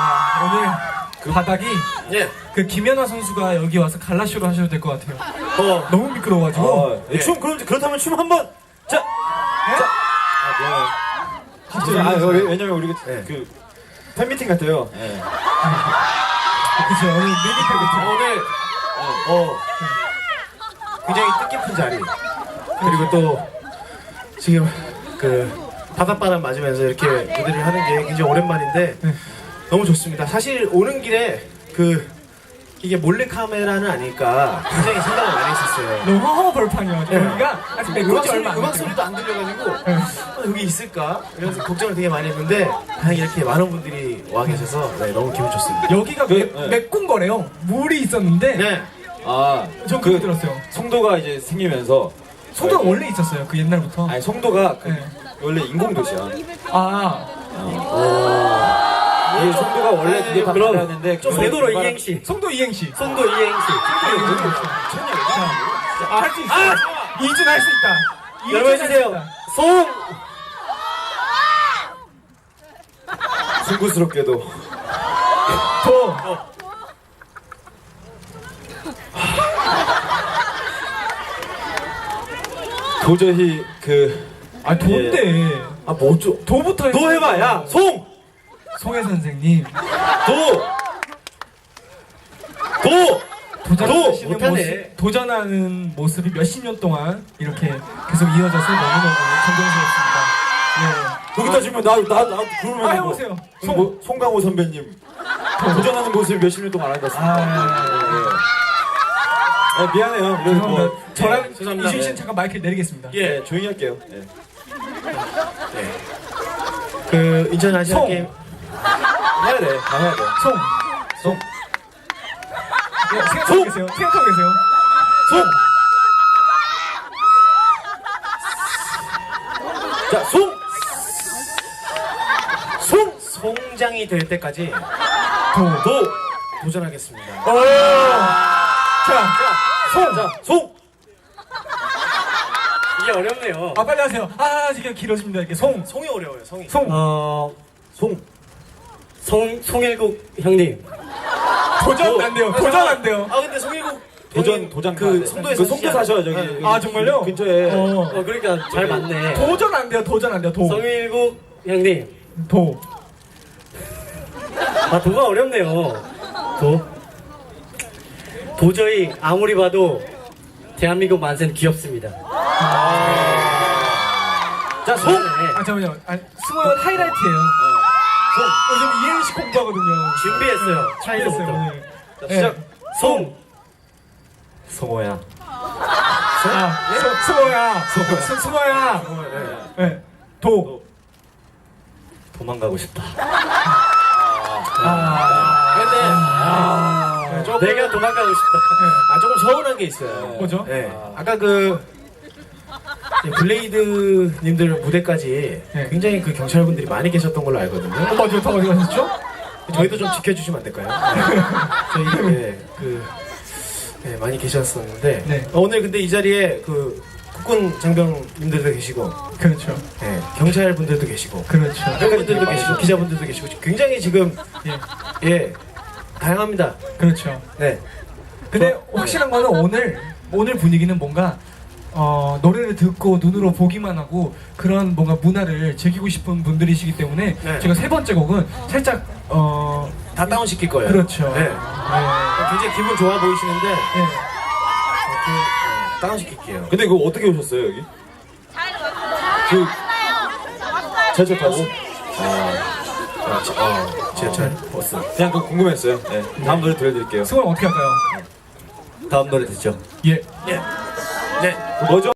아, 오늘 그 바닥이 예. 그 김연아 선수가 여기 와서 갈라쇼로 하셔도 될 것 같아요. 어. 너무 미끄러워가지고. 어, 예, 춤 그럼 그렇다면 춤 한번 자. 자. 아. 진짜 아, 왜- 왜냐면 우리가 네. 그 팬미팅 같아요. 예. 그죠 오늘 미니팬 같은. 오늘 어 굉장히 뜻깊은 자리 그리고 또 지금 그 바닷바람 맞으면서 이렇게 무대를 하는 게 굉장히 오랜만인데 너무 좋습니다. 사실 오는 길에 그 이게 몰래 카메라는 아닐까 굉장히 생각을 많이 했었어요. 너무 허허 벌판이어가지고 네. 여기가 아직 음악, 소리, 얼마 안 음악 됐어요. 소리도 안 들려가지고 어, 여기 있을까? 이러면서 걱정을 되게 많이 했는데 다행히 이렇게 많은 분들이 와 계셔서 네, 너무 기분 좋습니다. 여기가 그, 매, 네. 메꾼 거래요. 물이 있었는데 네. 아, 전 그거 들었어요. 송도가 이제 생기면서 소도가 원래 있었어요. 그 옛날부터. 아니 송도가 그 네. 원래 인공 도시야. 아 이 송도가 원래 그게 다 그럼 말하는데 좀 되도록 이행시. 송도 이행시. 송도 이행시. 아, 할 수 있어. 이준 할수 있다. 이준 여러분 할수 해주세요. 있다. 송. 송구스럽게도 도. 도저히 그아 도인데. 아 뭐죠? 도부터. 너 해봐 야 송. 송혜 선생님. 도. 도. 도전하시는 못하네. 모습, 도전하는 모습이 몇십 년 동안 이렇게 계속 이어져서 너무너무 감동스럽습니다. 거기다 주면 나 나 나 그러면 아, 해보세요. 송 뭐, 송강호 선배님 도전하는 모습 몇십 년 동안 알았습니다. 아, 네, 미안해요. 예. 그래서 뭐 죄송합니다. 저랑 죄송합니다. 이준 씨는 잠깐 마이크를 내리겠습니다. 예. 네, 조용히 할게요. 네. 그 인천 아시안 송. 게임 해야 돼. 다 해야 돼. 송. 송. 네, 생각하고 계세요. 생각하고 계세요. 송. 자, 송. 송 송장이 될 때까지 도. 도 도전하겠습니다. 자, 송. 자, 송. 이게 어렵네요. 아 빨리 하세요. 아 지금 길어집니다. 이게 송. 송이 어려워요. 송이. 송. 어 송. 송 송일국 형님. 도전 안 돼요. 도전 안 돼요. 아 근데 송일국 도전 형님 도장 그 송도에 그 송도 사셔요 저기. 네. 아, 정말요? 근처에. 어. 어 그러니까 잘 맞네. 도전 안 돼요. 도전 안 돼요. 도. 송일국 형님. 도. 아 도가 어렵네요. 도. 도저히 아무리 봐도 대한민국 만세는 귀엽습니다. 자, 송. 아 잠깐만요. 아, 승호 형 하이라이트예요. 송. 요즘 이행시 공부하거든요. 준비했어요. 차이서부터. 오늘. 자, 시작. 송. 송호야. 아, 수- 승호야. 수- 승호야. 네. 도. 도망가고 싶다. 아. 근데 아. 조금- 내가 도망가고 싶다. 아 조금 서운한 게 있어요. 뭐죠? 네. 아까 그 이 블레이드님들 무대까지 네. 굉장히 그 경찰분들이 많이 계셨던 걸로 알거든요. 어, 맞아요. 다 어디 가셨죠? 저희도 좀 지켜주시면 안 될까요? 네. 저희 네, 그 네, 많이 계셨었는데 네. 어, 오늘 근데 이 자리에 그 국군 장병님들도 계시고 그렇죠. 네, 경찰분들도 계시고 그렇죠. 팬분들도 계시고 기자분들도 계시고 굉장히 지금 예. 예 다양합니다. 그렇죠. 네. 근데 확실한 거는 오늘 오늘 분위기는 뭔가 어, 노래를 듣고 눈으로 보기만 하고 그런 뭔가 문화를 즐기고 싶은 분들이시기 때문에 네. 제가 세 번째 곡은 살짝 어 다 다운 시킬 거예요. 그렇죠. 네. 네. 굉장히 기분 좋아 보이시는데 네. 이렇게 어, 다운 시킬게요. 근데 이거 어떻게 오셨어요 여기? 그 지하철 타고? 아, 지- 어, 지하철 버스. 그냥 그거 궁금했어요. 네. 다음 노래 들려드릴게요. 승원 어떻게 할까요? 다음 노래 듣죠. 예. 예. 네. 뭐죠?